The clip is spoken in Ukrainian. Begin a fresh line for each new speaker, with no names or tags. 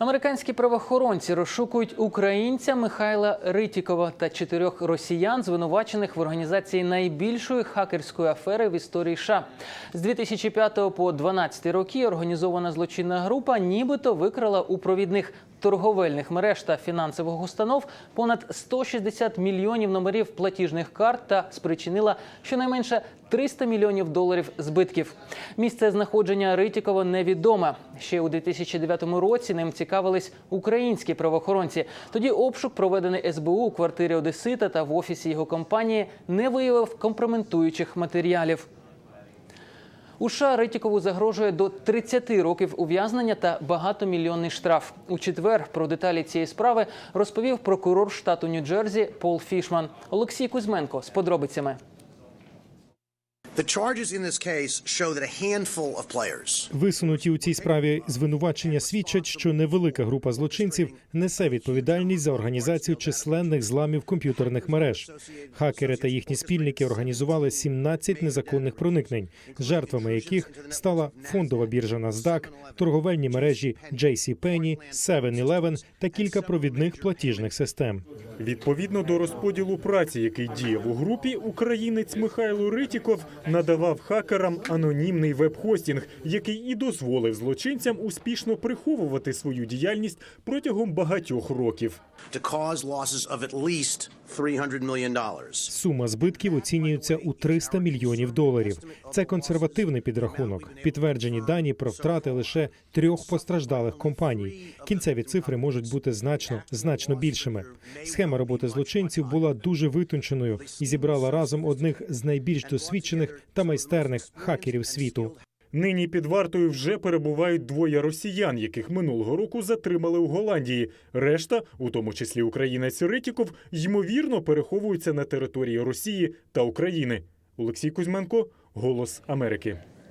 Американські правоохоронці розшукують українця Михайла Ритікова та чотирьох росіян, звинувачених в організації найбільшої хакерської афери в історії США. З 2005 по 2012 роки організована злочинна група нібито викрала у провідних торговельних мереж та фінансових установ понад 160 мільйонів номерів платіжних карт та спричинила щонайменше 300 мільйонів доларів збитків. Місце знаходження Ритікова невідоме. Ще у 2009 році ним цікавились українські правоохоронці. Тоді обшук, проведений СБУ у квартирі Одесита та в офісі його компанії, не виявив компрометуючих матеріалів. У США Ритікову загрожує до 30 років ув'язнення та багатомільйонний штраф. У четвер про деталі цієї справи розповів прокурор штату Нью-Джерсі Пол Фішман. Олексій Кузьменко з подробицями.
Висунуті у цій справі звинувачення свідчать, що невелика група злочинців несе відповідальність за організацію численних зламів комп'ютерних мереж. Хакери та їхні спільники організували 17 незаконних проникнень, жертвами яких стала фондова біржа NASDAQ, торговельні мережі JCPenney, 7-Eleven та кілька провідних платіжних систем.
Відповідно до розподілу праці, який діяв у групі, українець Михайло Ритіков надавав хакерам анонімний веб-хостінг, який і дозволив злочинцям успішно приховувати свою діяльність протягом багатьох років.
to cause losses of at least $300 million.
Сума збитків оцінюється у 300 мільйонів доларів. Це консервативний підрахунок. Підтверджені дані про втрати лише трьох постраждалих компаній. Кінцеві цифри можуть бути значно значно більшими. Схема роботи злочинців була дуже витонченою і зібрала разом одних з найбільш досвідчених та майстерних хакерів світу.
Нині під вартою вже перебувають двоє росіян, яких минулого року затримали у Голландії. Решта, у тому числі українець Ритіков, ймовірно переховуються на території Росії та України. Олексій Кузьменко, Голос Америки.